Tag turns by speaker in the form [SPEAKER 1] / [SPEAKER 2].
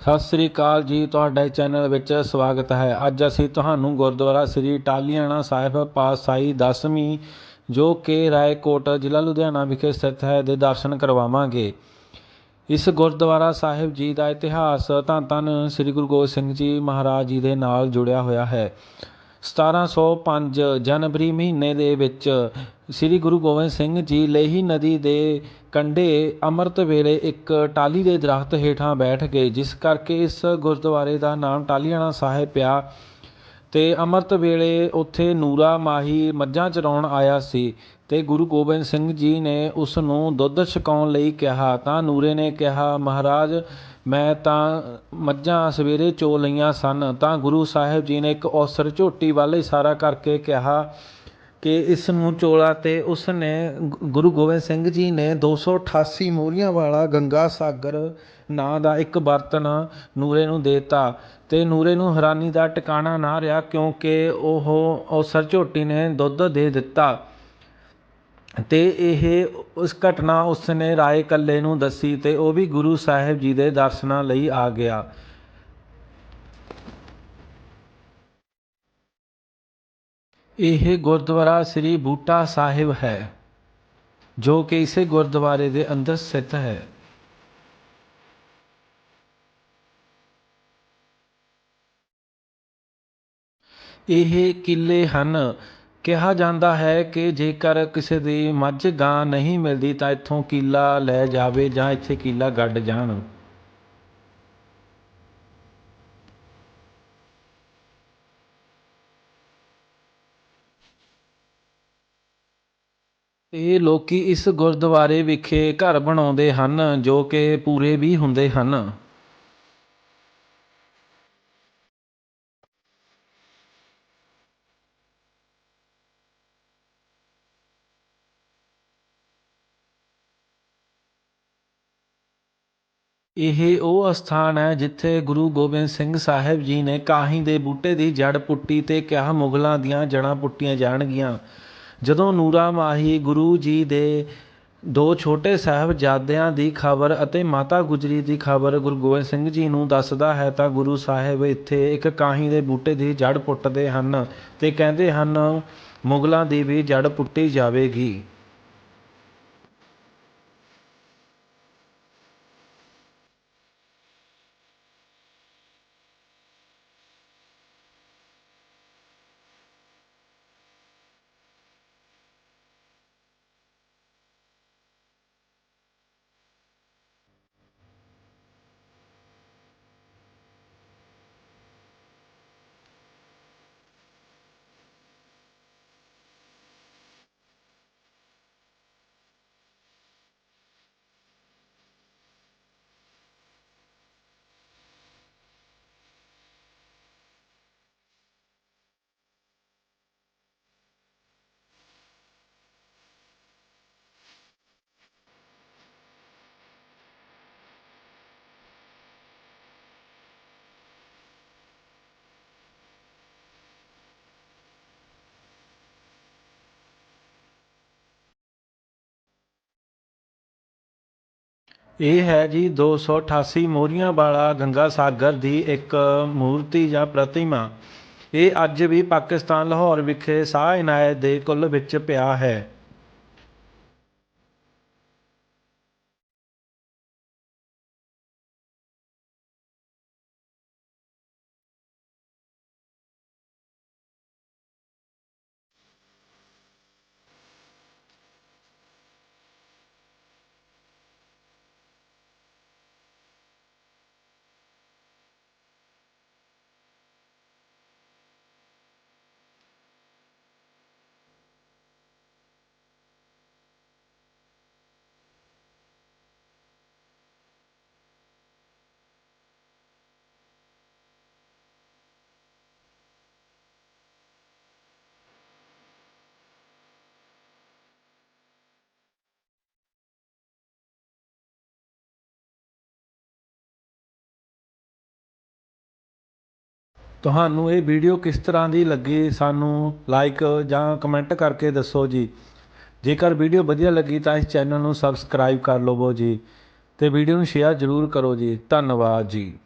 [SPEAKER 1] ਸਤਿ ਸ੍ਰੀ ਅਕਾਲ ਜੀ, ਤੁਹਾਡੇ ਚੈਨਲ ਵਿੱਚ ਸਵਾਗਤ ਹੈ। ਅੱਜ ਅਸੀਂ ਤੁਹਾਨੂੰ ਗੁਰਦੁਆਰਾ ਸ੍ਰੀ ਟਾਹਲੀਆਣਾ ਸਾਹਿਬ ਪਾਤਸ਼ਾਹੀ ਦਸਵੀਂ, ਜੋ ਕਿ ਰਾਏਕੋਟ ਜ਼ਿਲ੍ਹਾ ਲੁਧਿਆਣਾ ਵਿਖੇ ਸਥਿਤ ਹੈ, ਦੇ ਦਰਸ਼ਨ ਕਰਵਾਵਾਂਗੇ। ਇਸ ਗੁਰਦੁਆਰਾ ਸਾਹਿਬ ਜੀ ਦਾ ਇਤਿਹਾਸ ਧੰਨ ਧੰਨ ਸ੍ਰੀ ਗੁਰੂ ਗੋਬਿੰਦ ਸਿੰਘ ਜੀ ਮਹਾਰਾਜ ਜੀ ਦੇ ਨਾਲ ਜੁੜਿਆ ਹੋਇਆ ਹੈ। 1705 ਜਨਵਰੀ ਮਹੀਨੇ ਦੇ ਵਿੱਚ ਸ੍ਰੀ ਗੁਰੂ ਗੋਬਿੰਦ ਸਿੰਘ ਜੀ ਲੇਹੀ ਨਦੀ ਦੇ ਕੰਢੇ ਅੰਮ੍ਰਿਤ ਵੇਲੇ ਇੱਕ ਟਾਹਲੀ ਦੇ ਦਰੱਖਤ ਹੇਠਾਂ ਬੈਠ ਗਏ, ਜਿਸ ਕਰਕੇ ਇਸ ਗੁਰਦੁਆਰੇ ਦਾ ਨਾਮ ਟਾਹਲੀਆਣਾ ਸਾਹਿਬ ਪਿਆ ਅਤੇ ਅੰਮ੍ਰਿਤ ਵੇਲੇ ਉੱਥੇ ਨੂਰਾ ਮਾਹੀ ਮੱਝਾਂ ਚਰਾਉਣ ਆਇਆ ਸੀ ਅਤੇ ਗੁਰੂ ਗੋਬਿੰਦ ਸਿੰਘ ਜੀ ਨੇ ਉਸ ਨੂੰ ਦੁੱਧ ਛਕਾਉਣ ਲਈ ਕਿਹਾ। ਤਾਂ ਨੂਰੇ ਨੇ ਕਿਹਾ, ਮਹਾਰਾਜ ਮੈਂ ਤਾਂ ਮੱਝਾਂ ਸਵੇਰੇ ਚੋ ਲਈਆਂ ਸਨ, ਤਾਂ ਗੁਰੂ ਸਾਹਿਬ ਜੀ ਨੇ ਇੱਕ ਔਸਰ ਝੋਟੀ ਵੱਲ ਇਸ਼ਾਰਾ ਕਰਕੇ ਕਿਹਾ ਕਿ ਇਸ ਨੂੰ ਚੋਲਾ ਅਤੇ ਉਸ ਨੇ ਗੁਰੂ ਗੋਬਿੰਦ ਸਿੰਘ ਜੀ ਨੇ 288 ਮੋਹਰੀਆਂ ਵਾਲਾ ਗੰਗਾ ਸਾਗਰ ਨਾਂ ਦਾ ਇੱਕ ਬਰਤਨ ਨੂਰੇ ਨੂੰ ਦੇ ਦੇਤਾ ਅਤੇ ਨੂਰੇ ਨੂੰ ਹੈਰਾਨੀ ਦਾ ਟਿਕਾਣਾ ਨਾ ਰਿਹਾ ਕਿਉਂਕਿ ਉਹ ਔਸਰ ਝੋਟੀ ਨੇ ਦੁੱਧ ਦੇ ਦਿੱਤਾ। ਤੇ ਇਹ ਉਸ ਘਟਨਾ ਉਸਨੇ ਰਾਏ ਕੱਲੇ ਨੂੰ ਦੱਸੀ ਤੇ ਉਹ ਵੀ ਗੁਰੂ ਸਾਹਿਬ ਜੀ ਦੇ ਦਰਸ਼ਨਾਂ ਲਈ ਆ ਗਿਆ। ਇਹ ਗੁਰਦੁਆਰਾ ਸ੍ਰੀ ਬੂਟਾ ਸਾਹਿਬ ਹੈ, ਜੋ ਕਿ ਇਸੇ ਗੁਰਦੁਆਰੇ ਦੇ ਅੰਦਰ ਸਥਿਤ ਹੈ। ਇਹ ਕਿੱਲੇ ਹਨ ਕਿਹਾ ਜਾਂਦਾ ਹੈ ਕਿ ਜੇਕਰ ਕਿਸੇ ਦੀ ਮੱਝ ਗਾਂ ਨਹੀਂ ਮਿਲਦੀ ਤਾਂ ਇੱਥੋਂ ਕੀਲਾ ਲੈ ਜਾਵੇ ਜਾਂ ਇੱਥੇ ਕੀਲਾ ਗੱਡ ਜਾਣ। ਅਤੇ ਲੋਕ ਇਸ ਗੁਰਦੁਆਰੇ ਵਿਖੇ ਘਰ ਬਣਾਉਂਦੇ ਹਨ ਜੋ ਕਿ ਪੂਰੇ ਵੀ ਹੁੰਦੇ ਹਨ। ਇਹ ਉਹ ਅਸਥਾਨ ਹੈ ਜਿੱਥੇ ਗੁਰੂ ਗੋਬਿੰਦ ਸਿੰਘ ਸਾਹਿਬ ਜੀ ਨੇ ਕਾਹੀ ਦੇ ਬੂਟੇ ਦੀ ਜੜ ਪੁੱਟੀ ਅਤੇ ਕਿਹਾ ਮੁਗਲਾਂ ਦੀਆਂ ਜੜ੍ਹਾਂ ਪੁੱਟੀਆਂ ਜਾਣਗੀਆਂ। ਜਦੋਂ ਨੂਰਾ ਮਾਹੀ ਗੁਰੂ ਜੀ ਦੇ ਦੋ ਛੋਟੇ ਸਾਹਿਬਜ਼ਾਦਿਆਂ ਦੀ ਖਬਰ ਅਤੇ ਮਾਤਾ ਗੁਜਰੀ ਦੀ ਖਬਰ ਗੁਰੂ ਗੋਬਿੰਦ ਸਿੰਘ ਜੀ ਨੂੰ ਦੱਸਦਾ ਹੈ ਤਾਂ ਗੁਰੂ ਸਾਹਿਬ ਇੱਥੇ ਇੱਕ ਕਾਹੀ ਦੇ ਬੂਟੇ ਦੀ ਜੜ ਪੁੱਟਦੇ ਹਨ ਅਤੇ ਕਹਿੰਦੇ ਹਨ, ਮੁਗਲਾਂ ਦੀ ਵੀ ਜੜ ਪੁੱਟੀ ਜਾਵੇਗੀ। ਇਹ ਹੈ ਜੀ 288 ਮੋਹਰੀਆਂ ਵਾਲਾ ਗੰਗਾ ਸਾਗਰ ਦੀ ਇੱਕ ਮੂਰਤੀ ਜਾਂ ਪ੍ਰਤਿਮਾ। ਇਹ ਅੱਜ ਵੀ ਪਾਕਿਸਤਾਨ ਲਾਹੌਰ ਵਿਖੇ ਸ਼ਾਹ ਇਨਾਇਤ ਦੇ ਕੁੱਲ ਵਿੱਚ ਪਿਆ ਹੈ। ਤੁਹਾਨੂੰ ਇਹ ਵੀਡੀਓ ਕਿਸ ਤਰ੍ਹਾਂ ਦੀ ਲੱਗੀ? ਸਾਨੂੰ ਲਾਈਕ ਜਾਂ ਕਮੈਂਟ ਕਰਕੇ ਦੱਸੋ ਜੀ। ਜੇਕਰ ਵੀਡੀਓ ਵਧੀਆ ਲੱਗੀ ਤਾਂ ਇਸ ਚੈਨਲ ਨੂੰ ਸਬਸਕ੍ਰਾਈਬ ਕਰ ਲਵੋ ਜੀ ਅਤੇ ਵੀਡੀਓ ਨੂੰ ਸ਼ੇਅਰ ਜ਼ਰੂਰ ਕਰੋ ਜੀ। ਧੰਨਵਾਦ ਜੀ।